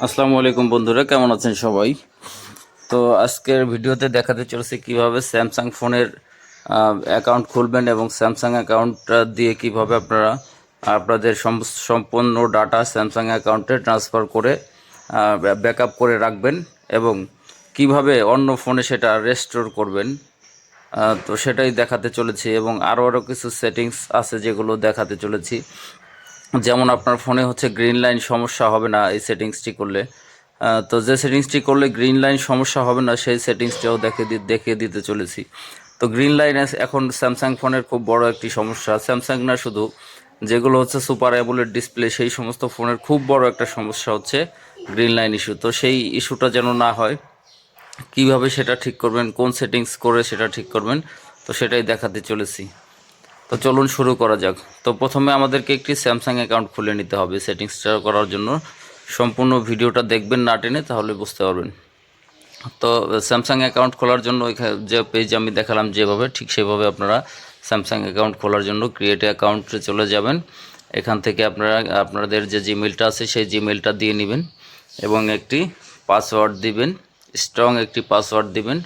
আসসালামু আলাইকুম বন্ধুরা, কেমন আছেন সবাই? তো আজকের ভিডিওতে দেখাতে চলেছে কীভাবে স্যামসাং ফোনের অ্যাকাউন্ট খুলবেন এবং স্যামসাং অ্যাকাউন্টটা দিয়ে কীভাবে আপনারা আপনাদের সম- সম্পূর্ণ ডাটা স্যামসাং অ্যাকাউন্টে ট্রান্সফার করে ব্যাকআপ করে রাখবেন এবং কীভাবে অন্য ফোনে সেটা রেস্টোর করবেন তো সেটাই দেখাতে চলেছি এবং আরও আরও কিছু সেটিংস আছে যেগুলো দেখাতে চলেছি। যেমন আপনার ফোনে হচ্ছে গ্রিন লাইন সমস্যা হবে না এই সেটিংসটি করলে। তো যে সেটিংসটি করলে গ্রিন লাইন সমস্যা হবে না, সেই সেটিংসটাও দেখে দেখিয়ে দিতে চলেছি। তো গ্রিন লাইন এখন স্যামসাং ফোনের খুব বড় একটি সমস্যা। স্যামসাং না শুধু, যেগুলো হচ্ছে সুপার অ্যাবুলেট ডিসপ্লে, সেই সমস্ত ফোনের খুব বড় একটা সমস্যা হচ্ছে গ্রিন লাইন ইস্যু। তো সেই ইস্যুটা যেন না হয়, কীভাবে সেটা ঠিক করবেন, কোন সেটিংস করে সেটা ঠিক করবেন, তো সেটাই দেখাতে চলেছি। তো চলুন শুরু করা যাক। তো প্রথমে আমাদেরকে একটি স্যামসাং অ্যাকাউন্ট খুলে নিতে হবে সেটিংসটা করার জন্য। সম্পূর্ণ ভিডিওটা দেখবেন না টেনে, তাহলে বুঝতে পারবেন। তো স্যামসাং অ্যাকাউন্ট খোলার জন্য যে পেজ আমি দেখালাম যেভাবে, ঠিক সেভাবে আপনারা স্যামসাং অ্যাকাউন্ট খোলার জন্য ক্রিয়েট অ্যাকাউন্টে চলে যাবেন। এখান থেকে আপনারা, আপনাদের যে জিমেলটা আছে, সেই জিমেলটা দিয়ে নেবেন এবং একটি পাসওয়ার্ড দিবেন স্ট্রং একটি পাসওয়ার্ড দিবেন।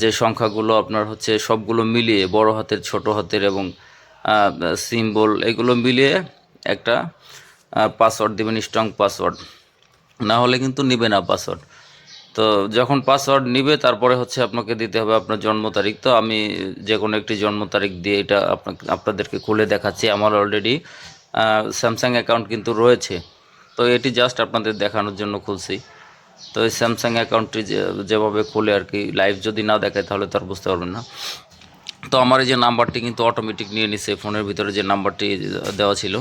যে সংখ্যাগুলো আপনার হচ্ছে সবগুলো মিলিয়ে, বড় হাতের, ছোট হাতের এবং সিম্বল এগুলো মিলিয়ে একটা পাসওয়ার্ড দেবেন স্ট্রং পাসওয়ার্ড না হলে কিন্তু নিবে না পাসওয়ার্ড তো যখন পাসওয়ার্ড নিবে, তারপরে হচ্ছে আপনাকে দিতে হবে আপনার জন্ম তারিখ। তো আমি যে কোনো একটি জন্ম তারিখ দিয়ে এটা আপনাকে, আপনাদেরকে খুলে দেখাচ্ছি। আমার অলরেডি স্যামসাং অ্যাকাউন্ট কিন্তু রয়েছে। তো এটি জাস্ট আপনাদের দেখানোর জন্য খুলছি। তো এই স্যামসাং অ্যাকাউন্টটি যেভাবে খুলে আর কি লাইভ যদি না দেখায় তাহলে তো আর বুঝতে পারবেন না। তো আমার এই যে নাম্বারটি কিন্তু অটোমেটিক নিয়ে নিছে, ফোনের ভিতরে যে নাম্বারটি দেওয়া ছিল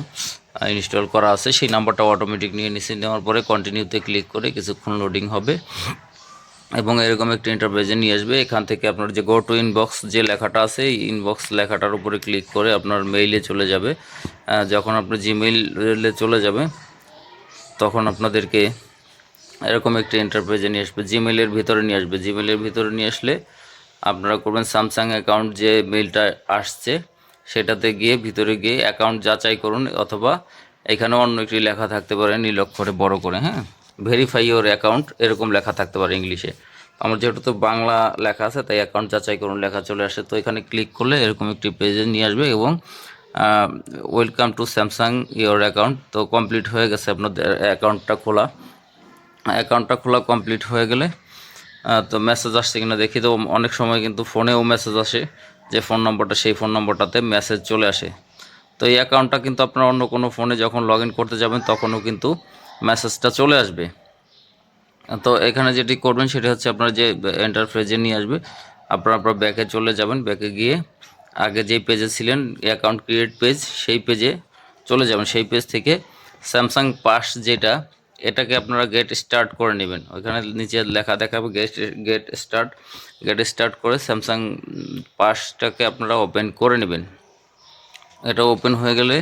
ইনস্টল করা আছে, সেই নাম্বারটা অটোমেটিক নিয়ে নিছে, নেওয়ার পরে কন্টিনিউতে ক্লিক করে কিছুক্ষণ লোডিং হবে। এবং এরকম একটি ইন্টারপ্রাইজে নিয়ে আসবে, এখান থেকে আপনার যে গো টু ইনবক্স যে লেখাটা আছে ইনবক্স লেখাটার উপরে ক্লিক করে আপনার মেইলে চলে যাবে। যখন আপনার জিমেইলে চলে যাবে, তখন আপনাদেরকে এরকম একটি এন্টারপ্রাইজে নিয়ে আসবে জিমেলের ভিতরে নিয়ে আসবে। জিমেলের ভিতরে নিয়ে আসলে আপনারা করবেন স্যামসাং অ্যাকাউন্ট যে মেলটা আসছে, সেটাতে গিয়ে ভিতরে গিয়ে অ্যাকাউন্ট যাচাই করুন, অথবা এখানে অন্য একটি লেখা থাকতে পারে নীল অক্ষরে বড় করে হ্যাঁ? ভেরিফাই ইওর অ্যাকাউন্ট এরকম লেখা থাকতে পারে ইংলিশে আমার যেহেতু তো বাংলা লেখা আছে, তাই অ্যাকাউন্ট যাচাই করুন, লেখা চলে আসে, তো এখানে ক্লিক করলে এরকম একটি পেজে নিয়ে আসবে এবং welcome to Samsung your account তো কমপ্লিট হয়ে গেছে আপনাদের অ্যাকাউন্টটা খোলা। অ্যাকাউন্টটা খোলা কমপ্লিট হয়ে গেলে তো মেসেজ আসছে কিনা দেখি। তো অনেক সময় কিন্তু ফোনেও মেসেজ আসে যে ফোন নম্বরটা সেই ফোন নম্বরটাতে মেসেজ চলে আসে। তো এই অ্যাকাউন্টটা কিন্তু আপনার অন্য কোনো ফোনে যখন লগ করতে যাবেন, তখনও কিন্তু মেসেজটা চলে আসবে। তো এখানে যেটি করবেন, সেটা হচ্ছে আপনার যে এন্টারপ্রাইজে নিয়ে আসবে, আপনারা আপনার ব্যাকে চলে যাবেন। ব্যাকে গিয়ে আগে যেই পেজে ছিলেন অ্যাকাউন্ট ক্রিয়েট পেজ সেই পেজে চলে যাবেন। সেই পেজ থেকে স্যামসাং পাস যেটা এটাকে আপনারা গেট স্টার্ট করে নেবেন। ওইখানে নিচে লেখা দেখাবে get get start get start করে স্যামসাং পাসটাকে আপনারা ওপেন করে নেবেন। এটা ওপেন হয়ে গেলে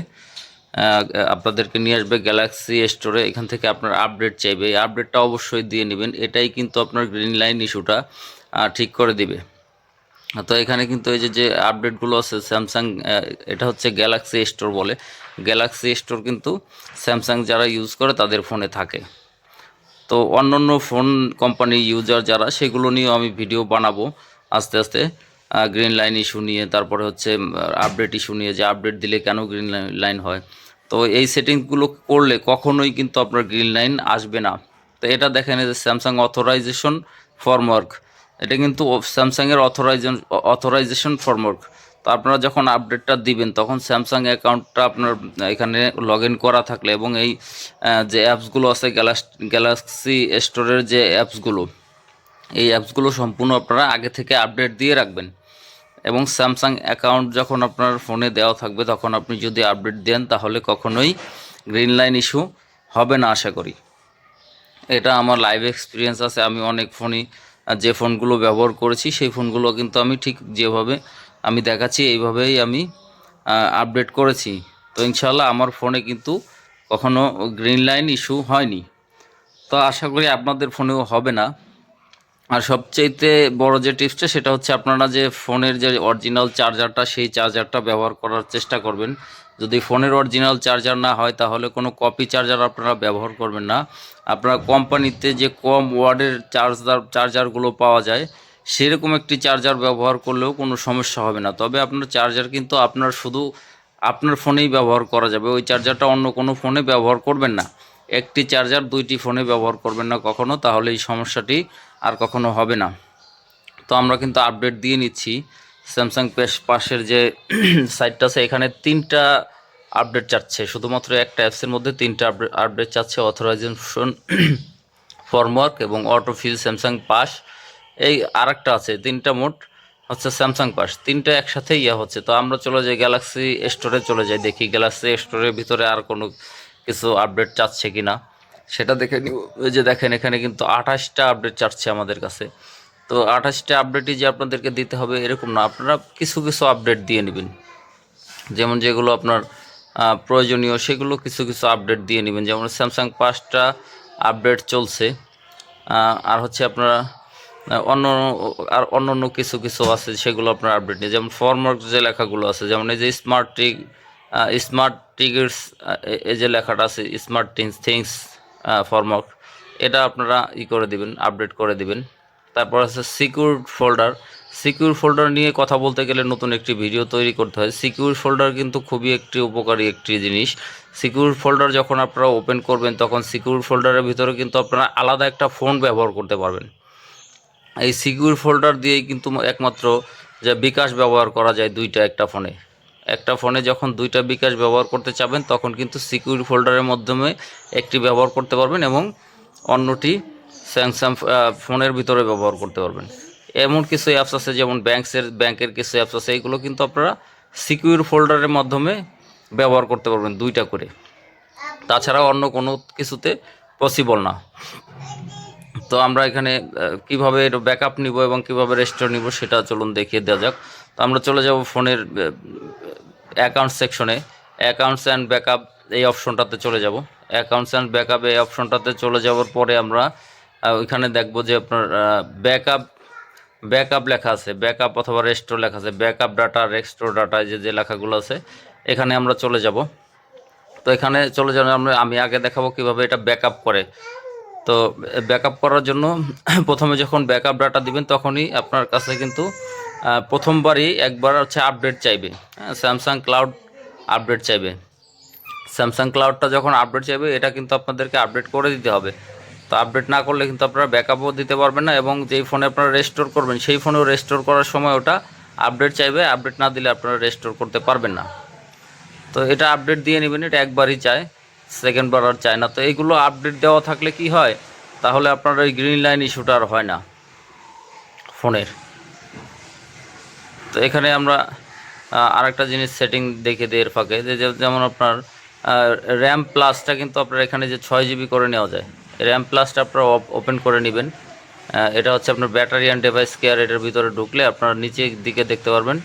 আপনাদেরকে নিয়ে আসবে গ্যালাক্সি স্টোরে এখান থেকে আপনার আপডেট চাইবে। এই আপডেটটা অবশ্যই দিয়ে নেবেন। এটাই কিন্তু আপনার গ্রিন লাইন ইস্যুটা ঠিক করে দিবে। তো এখানে কিন্তু এই যে যে আপডেটগুলো আছে স্যামসাং এটা হচ্ছে গ্যালাক্সি স্টোর বলে। গ্যালাক্সি স্টোর কিন্তু স্যামসাং যারা ইউজ করে তাদের ফোনে থাকে। তো অন্যান্য ফোন কোম্পানি ইউজার যারা, সেগুলো নিয়েও আমি ভিডিও বানাবো আস্তে আস্তে। গ্রিন লাইন ইস্যু নিয়ে, তারপরে হচ্ছে আপডেট ইস্যু নিয়ে, যে আপডেট দিলে কেন গ্রিন লাইন হয়। তো এই সেটিংসগুলো করলে কখনোই কিন্তু আপনার গ্রিন লাইন আসবে না। তো এটা দেখেন যে স্যামসাং অথরাইজেশন ফর্মওয়ার্ক এটা কিন্তু স্যামসাংয়ের অথরাইজেশন অথরাইজেশন ফর্মওয়ার্ক তো আপনারা যখন আপডেটটা দিবেন, তখন স্যামসাং অ্যাকাউন্টটা আপনার, এখানে লগ করা থাকলে এবং এই যে অ্যাপসগুলো আছে গ্যালাক্সি স্টোরের যে অ্যাপসগুলো এই অ্যাপসগুলো সম্পূর্ণ আপনারা আগে থেকে আপডেট দিয়ে রাখবেন। এবং স্যামসাং অ্যাকাউন্ট যখন আপনার ফোনে দেওয়া থাকবে, তখন আপনি যদি আপডেট দেন, তাহলে কখনোই গ্রিন লাইন ইস্যু হবে না, আশা করি। এটা আমার লাইভ এক্সপিরিয়েন্স আছে, আমি অনেক ফোনই যে ফোনগুলো ব্যবহার করেছি, সেই ফোনগুলো কিন্তু আমি ঠিক যেভাবে আমি দেখাচ্ছি, এইভাবেই আমি আপডেট করেছি। তো ইনশাল্লাহ আমার ফোনে কিন্তু কখনো গ্রিন লাইন ইস্যু হয়নি। তো আশা করি আপনাদের ফোনেও হবে না। আর সবচাইতে বড় যে টিপসটা সেটা হচ্ছে আপনারা যে ফোনের যে অরিজিনাল চার্জারটা সেই চার্জারটা ব্যবহার করার চেষ্টা করবেন। যদি ফোনের অরিজিনাল চার্জার না হয়, তাহলে কোনো কপি চার্জার আপনারা ব্যবহার করবেন না। আপনারা কোম্পানিতে যে কম ওয়ার্ডের চার্জার চার্জারগুলো পাওয়া যায়, সেরকম একটি চার্জার ব্যবহার করলেও কোনো সমস্যা হবে না। তবে আপনার চার্জার কিন্তু আপনার শুধু আপনার ফোনেই ব্যবহার করা যাবে। ওই চার্জারটা অন্য কোনো ফোনে ব্যবহার করবেন না। একটি চার্জার দুইটি ফোনে ব্যবহার করবেন না কখনো, তাহলে এই সমস্যাটি আর কখনো হবে না। তো আমরা কিন্তু আপডেট দিয়ে নিচ্ছি। স্যামসাং পেশ পাশের যে সাইটটা আছে, এখানে তিনটা আপডেট চাচ্ছে। শুধুমাত্র একটা অ্যাপসের মধ্যে তিনটা আপডেট আপডেট চাচ্ছে অথরাইজেশন ফর্মওয়ার্ক এবং অটোফিল স্যামসাং পাস এই আরেকটা আছে, তিনটা মোট হচ্ছে স্যামসাং পাস তিনটা একসাথে ইয়ে হচ্ছে। তো আমরা চলে যাই গ্যালাক্সি স্টোরে চলে যাই দেখি গ্যালাক্সি স্টোরের ভিতরে আর কোনো কিছু আপডেট চাচ্ছে কি না সেটা দেখে নিব। যে দেখেন, এখানে কিন্তু আঠাশটা আপডেট চাচ্ছে আমাদের কাছে। তো আঠাশটা আপডেটই যে আপনাদেরকে দিতে হবে এরকম না। আপনারা কিছু কিছু আপডেট দিয়ে নেবেন। যেমন যেগুলো আপনার প্রয়োজনীয়, সেগুলো কিছু কিছু আপডেট দিয়ে নেবেন। যেমন স্যামসাং পাঁচটা আপডেট চলছে। আর হচ্ছে আপনারা অন্য, আর অন্য অন্য কিছু কিছু আছে সেগুলো আপনার আপডেট নিয়ে। যেমন ফর্মওয়ার্ক যে লেখাগুলো আছে, যেমন এই যে স্মার্ট টিক স্মার্ট টিগেটস এই যে লেখাটা আছে স্মার্ট থিংস থিংস ফর্মওয়ার্ক এটা আপনারা ই করে দিবেন আপডেট করে দিবেন। তারপর আছে সিকিউর ফোল্ডার সিকিউর ফোল্ডার নিয়ে কথা বলতে গেলে নতুন একটি ভিডিও তৈরি করতে হয়। সিকিউর ফোল্ডার কিন্তু খুবই একটি উপকারী একটি জিনিস। সিকিউর ফোল্ডার যখন আপনারা ওপেন করবেন, তখন সিকিউর ফোল্ডারের ভিতরে কিন্তু আপনারা আলাদা একটা ফোন ব্যবহার করতে পারবেন। এই সিকিউর ফোল্ডার দিয়েই কিন্তু একমাত্র যে বিকাশ ব্যবহার করা যায় দুইটা একটা ফোনে একটা ফোনে যখন দুইটা বিকাশ ব্যবহার করতে চাবেন, তখন কিন্তু সিকিউর ফোল্ডারের মাধ্যমে একটি ব্যবহার করতে পারবেন এবং অন্যটি স্যামসাং ফোনের ভিতরে ব্যবহার করতে পারবেন। এমন কিছু অ্যাপস আছে, যেমন ব্যাংকসের ব্যাংকের কিছু অ্যাপস আছে, এগুলো কিন্তু আপনারা সিকিউর ফোল্ডারের মাধ্যমে ব্যবহার করতে পারবেন দুইটা করে। তাছাড়া অন্য কোনো কিছুতে পসিবল না। তো আমরা এখানে কীভাবে ব্যাকআপ নিব এবং কীভাবে রেস্টোর নিব সেটা চলুন দেখিয়ে দেওয়া যাক। তো আমরা চলে যাব ফোনের অ্যাকাউন্ট সেকশনে অ্যাকাউন্টস অ্যান্ড ব্যাকআপ এই অপশনটাতে চলে যাব। অ্যাকাউন্টস অ্যান্ড ব্যাকআপ এই অপশনটাতে চলে যাওয়ার পরে আমরা ওইখানে দেখব যে আপনার ব্যাকআপ ব্যাকআপ লেখা আছে। ব্যাকআপ অথবা রেস্টোর লেখা আছে। ব্যাকআপ ডাটা রেস্টোর ডাটা যে যে লেখাগুলো আছে, এখানে আমরা চলে যাব। তো এখানে চলে যাওয়ার আমরা আমি আগে দেখাবো কীভাবে এটা ব্যাকআপ করে। তো ব্যাকআপ করার জন্য প্রথমে যখন ব্যাকআপ ডাটা দিবেন, তখনই আপনার কাছে কিন্তু প্রথমবারই একবার হচ্ছে আপডেট চাইবে। হ্যাঁ স্যামসাং ক্লাউড আপডেট চাইবে। স্যামসাং ক্লাউডটা যখন আপডেট চাইবে, এটা কিন্তু আপনাদেরকে আপডেট করে দিতে হবে। তো আপডেট না করলে কিন্তু আপনারা ব্যাকআপও দিতে পারবেন না এবং যেই ফোনে আপনারা রেস্টোর করবেন, সেই ফোনেও রেস্টোর করার সময় ওটা আপডেট চাইবে আপডেট না দিলে আপনারা রেস্টোর করতে পারবেন না। তো এটা আপডেট দিয়ে নেবেন, এটা একবারই চায় সেকেন্ড বার আর চায় না। তো এইগুলো আপডেট দেওয়া থাকলে কি হয়? তাহলে আপনার ওই গ্রিন লাইন ইস্যুটা আর হয় না ফোনের তো এখানে আমরা আরেকটা জিনিস সেটিং দেখে দিই এর ফাঁকে, যে- যেমন আপনার র্যাম প্লাসটা কিন্তু আপনার এখানে যে ছয় জিবি করে নেওয়া যায়। র্যাম প্লাসটা আপনারা ওপেন করে নেবেন। এটা হচ্ছে আপনার ব্যাটারি অ্যান্ড ডিভাইস কেয়ার এটার ভিতরে ঢুকলে আপনারা নিচের দিকে দেখতে পারবেন।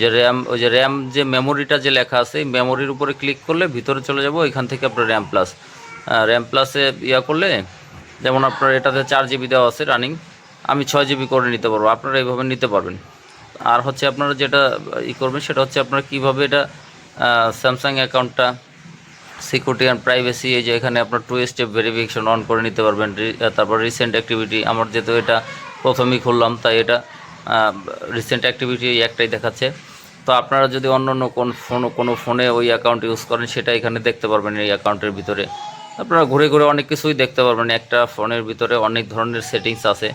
যে র্যাম ওই যে র্যাম যে মেমোরিটা যে লেখা আছে, এই মেমোরির উপরে ক্লিক করলে ভিতরে চলে যাব এখান থেকে আপনার র্যাম প্লাস র্যাম প্লাসে ইয়া করলে, যেমন আপনার এটাতে চার জিবি দেওয়া আছে রানিং আমি ছয় জিবি করে নিতে পারব, আপনারা এইভাবে নিতে পারবেন। আর হচ্ছে আপনারা যেটা ই করবেন, সেটা হচ্ছে আপনারা কীভাবে এটা স্যামসাং অ্যাকাউন্টটা সিকিউরিটি অ্যান্ড প্রাইভেসি এই যে এখানে আপনার টু স্টেপ ভেরিফিকেশন অন করে নিতে পারবেন। তারপর রিসেন্ট অ্যাক্টিভিটি আমার যেহেতু এটা প্রথমেই খুললাম, তাই এটা রিসেন্ট অ্যাক্টিভিটি একটাই দেখাচ্ছে। তো আপনারা যদি অন্য অন্য কোন ফোন কোনো ফোনে ওই অ্যাকাউন্ট ইউজ করেন, সেটা এখানে দেখতে পারবেন এই অ্যাকাউন্টের ভিতরে। আপনারা ঘুরে ঘুরে অনেক কিছুই দেখতে পারবেন, একটা ফোনের ভিতরে অনেক ধরনের সেটিংস আছে।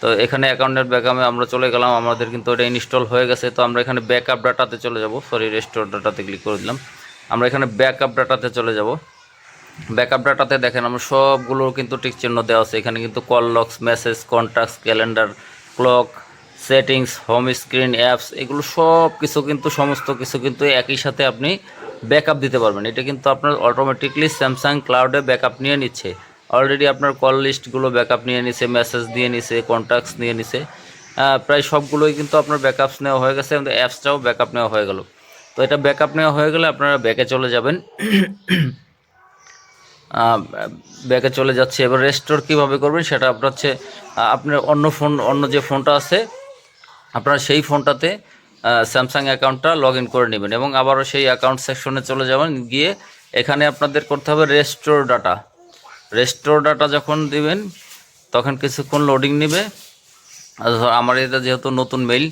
তো এখানে অ্যাকাউন্টের ব্যাকআপে আমরা চলে গেলাম, আমাদের কিন্তু এটা ইনস্টল হয়ে গেছে। তো আমরা এখানে ব্যাকআপ ডাটাতে চলে যাব। সরি রেস্টোর ডাটাতে ক্লিক করে দিলাম। আমরা এখানে ব্যাকআপ ডাটাতে চলে যাব। ব্যাকআপ ডাটাতে দেখেন আমরা সবগুলো কিন্তু টিক চিহ্ন দেওয়া আছে। এখানে কিন্তু call logs message contacts calendar clock settings home screen apps এগুলো সব কিছু কিন্তু, সমস্ত কিছু কিন্তু একই সাথে আপনি ব্যাকআপ দিতে পারবেন। এটা কিন্তু আপনার অটোমেটিকলি স্যামসাং ক্লাউডে ব্যাকআপ নিয়ে নিচ্ছে। অলরেডি আপনার কল লিস্টগুলো ব্যাকআপ নিয়ে নিছে মেসেজ দিয়ে নিছে কন্ট্যাক্টস নিয়ে নিছে। প্রায় সবগুলোই কিন্তু আপনার ব্যাকআপস নেওয়া হয়ে গেছে অ্যাপসটাও ব্যাকআপ নেওয়া হয়ে গেল। তো এটা ব্যাকআপ নেওয়া হয়ে গেলে আপনারা ব্যাকে চলে যাবেন। ব্যাকে চলে যাচ্ছে। এবার রেস্টোর কীভাবে করবেন সেটা আপনার হচ্ছে আপনার অন্য ফোন অন্য যে ফোনটা আছে, আপনারা সেই ফোনটাতে স্যামসাং অ্যাকাউন্টটা লগ করে নেবেন এবং আবারও সেই অ্যাকাউন্ট সেকশনে চলে যাবেন। গিয়ে এখানে আপনাদের করতে হবে রেস্টোর ডাটা রেস্টোর ডাটা যখন দিবেন, তখন কিছুক্ষণ লোডিং নেবে। আমার এটা যেহেতু নতুন মেইল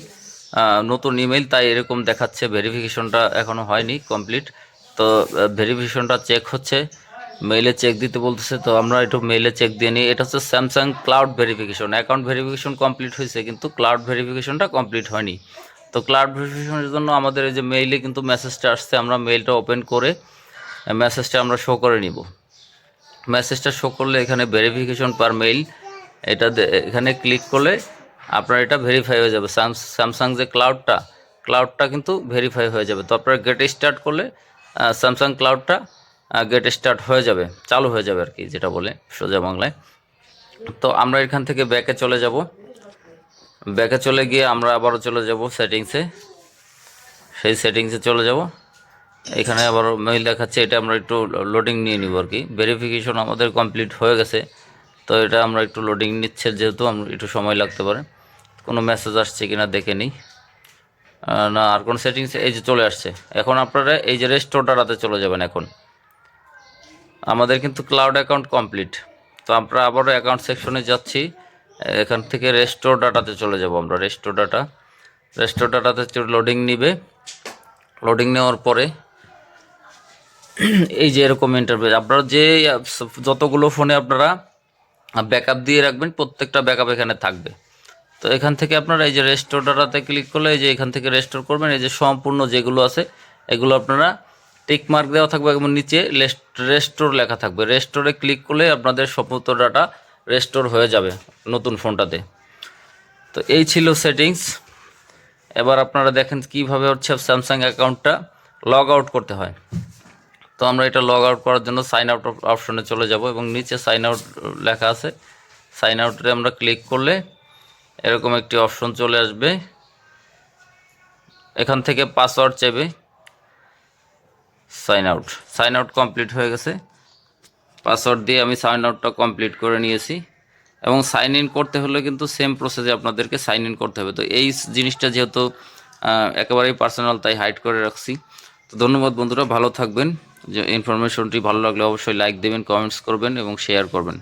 নতুন ইমেল তাই এরকম দেখাচ্ছে। ভেরিফিকেশনটা এখনও হয়নি কমপ্লিট তো ভেরিফিকেশনটা চেক হচ্ছে। মেইলে চেক দিতে বলতেছে, তো আমরা একটু মেইলে চেক দিয়ে নিই। এটা হচ্ছে Samsung cloud verification account verification complete হয়েছে, কিন্তু ক্লাউড ভেরিফিকেশনটা কমপ্লিট হয়নি। তো ক্লাউড ভেরিফিকেশনের জন্য আমাদের এই যে মেইলে কিন্তু মেসেজটা আসছে, আমরা মেইলটা ওপেন করে মেসেজটা আমরা শো করে নিব। মেসেজটা শো করলে এখানে ভেরিফিকেশন পার মেইল এটা এখানে ক্লিক করলে আপনার এটা ভেরিফাই হয়ে যাবে। স্যামসাং যে ক্লাউডটা ক্লাউডটা কিন্তু ভেরিফাই হয়ে যাবে। তো আপনার গেট স্টার্ট করলে স্যামসাং ক্লাউডটা গেট স্টার্ট হয়ে যাবে, চালু হয়ে যাবে আর কি যেটা বলে সোজা বাংলায়। তো আমরা এখান থেকে ব্যাকে চলে যাব। ব্যাকে চলে গিয়ে আমরা আবারও চলে যাব সেটিংসে সেই সেটিংসে চলে যাব। এখানে আবার মেইল দেখাচ্ছে, এটা আমরা একটু লোডিং নিয়ে নিব আর কি ভেরিফিকেশন আমাদের কমপ্লিট হয়ে গেছে। তো এটা আমরা একটু লোডিং নিচ্ছে, যেহেতু আমরা একটু সময় লাগতে পারে। কোনো মেসেজ আসছে কিনা দেখে নিই। না, আর কোন সেটিংস এই যে চলে আসছে। এখন আপনারা এই যে রেস্টোর ডাটাতে চলে যাবেন এখন। আমাদের কিন্তু ক্লাউড অ্যাকাউন্ট কমপ্লিট তো আমরা আবারও অ্যাকাউন্ট সেকশনে যাচ্ছি। এখান থেকে রেস্টোর ডাটাতে চলে যাব আমরা রেস্টোর ডাটা রেস্টোর ডাটাতে লোডিং নিবে। লোডিং নেওয়ার পরে এই যে এরকম ইন্টারভিউ আপনারা যে যতগুলো ফোনে আপনারা ব্যাকআপ দিয়ে রাখবেন, প্রত্যেকটা ব্যাকআপ এখানে থাকবে। তো এখান থেকে আপনারা এই যে রেস্টোর ডাটাতে ক্লিক করলে এই যে এখান থেকে রেস্টোর করবেন, এই যে সম্পূর্ণ যেগুলো আছে, এগুলো আপনারা টিক মার্ক দেওয়া থাকবে এবং নিচে রেস্টোর লেখা থাকবে। রেস্টোরে ক্লিক করলে আপনাদের সমস্ত ডাটা রেস্টোর হয়ে যাবে নতুন ফোনটাতে তো এই ছিল সেটিংস এবার আপনারা দেখেন কীভাবে হচ্ছে স্যামসাং অ্যাকাউন্টটা লগ আউট করতে হয়। তো আমরা এটা লগ আউট করার জন্য সাইন আউট অপশনে চলে যাব এবং নিচে সাইন আউট লেখা আছে। সাইন আউটে আমরা ক্লিক করলে এরকম একটি অপশন চলে আসবে। এখান থেকে পাসওয়ার্ড চাইবে। Sign out. Sign out complete হয়ে গেছে। পাসওয়ার্ড দিয়ে আমি সাইন আউটটা কমপ্লিট করে নিয়েছি। এবং সাইন ইন করতে হলে কিন্তু সেম প্রসেসে আপনাদেরকে সাইন ইন করতে হবে। তো এই জিনিসটা যেহেতু একেবারেই পার্সোনাল, তাই হাইড করে রাখছি। তো ধন্যবাদ বন্ধুরা, ভালো থাকবেন। যে ইনফরমেশনটি ভালো লাগলে অবশ্যই লাইক দেবেন, কমেন্টস করবেন এবং শেয়ার করবেন।